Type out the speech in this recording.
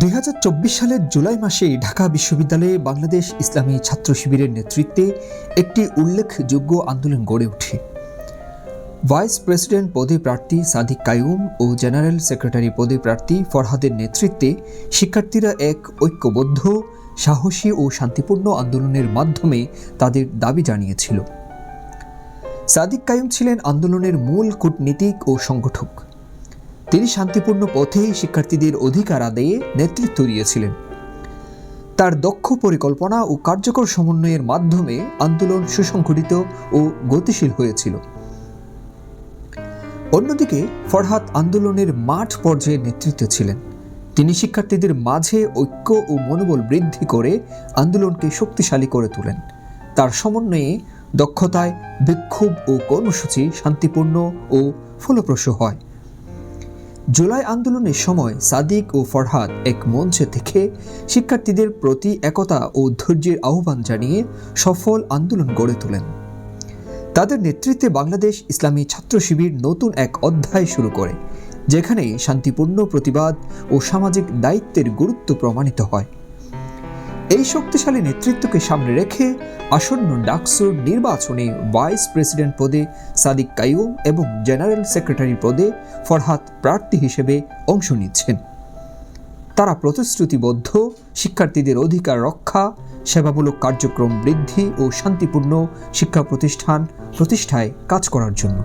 দুই হাজার চব্বিশ সালের জুলাই মাসে ঢাকা বিশ্ববিদ্যালয়ে বাংলাদেশ ইসলামী ছাত্র শিবিরের নেতৃত্বে একটি উল্লেখযোগ্য আন্দোলন গড়ে ওঠে। ভাইস প্রেসিডেন্ট পদে প্রার্থী সাদিক কায়ুম ও জেনারেল সেক্রেটারি পদে প্রার্থী ফরহাদের নেতৃত্বে শিক্ষার্থীরা এক ঐক্যবদ্ধ, সাহসী ও শান্তিপূর্ণ আন্দোলনের মাধ্যমে তাদের দাবি জানিয়েছিল। সাদিক কায়ুম ছিলেন আন্দোলনের মূল কূটনীতিক ও সংগঠক। তিনি শান্তিপূর্ণ পথেই শিক্ষার্থীদের অধিকার আদায়ে নেতৃত্ব দিয়েছিলেন। তার দক্ষ পরিকল্পনা ও কার্যকর সমন্বয়ের মাধ্যমে আন্দোলন সুসংগঠিত ও গতিশীল হয়েছিল। অন্যদিকে, ফরহাদ আন্দোলনের মাঠ পর্যায়ে নেতৃত্বে ছিলেন। তিনি শিক্ষার্থীদের মাঝে ঐক্য ও মনোবল বৃদ্ধি করে আন্দোলনকে শক্তিশালী করে তোলেন। তার সমন্বয়ে দক্ষতায় বিক্ষোভ ও কর্মসূচি শান্তিপূর্ণ ও ফলপ্রসূ হয়। জুলাই আন্দোলনের সময় সাদিক ও ফরহাদ এক মঞ্চে থেকে শিক্ষার্থীদের প্রতি একতা ও ধৈর্যের আহ্বান জানিয়ে সফল আন্দোলন গড়ে তোলেন। তাদের নেতৃত্বে বাংলাদেশ ইসলামী ছাত্র শিবির নতুন এক অধ্যায় শুরু করে, যেখানে শান্তিপূর্ণ প্রতিবাদ ও সামাজিক দায়িত্বের গুরুত্ব প্রমাণিত হয়। এই শক্তিশালী নেতৃত্বকে সামনে রেখে আসন্ন ডাকসুর নির্বাচনে ভাইস প্রেসিডেন্ট পদে সাদিক কাইয়ুম এবং জেনারেল সেক্রেটারি পদে ফরহাদ প্রার্থী হিসেবে অংশ নিচ্ছেন। তারা প্রতিশ্রুতিবদ্ধ, শিক্ষার্থীদের অধিকার রক্ষা, সেবামূলক কার্যক্রম বৃদ্ধি ও শান্তিপূর্ণ শিক্ষা প্রতিষ্ঠান প্রতিষ্ঠায় কাজ করার জন্য।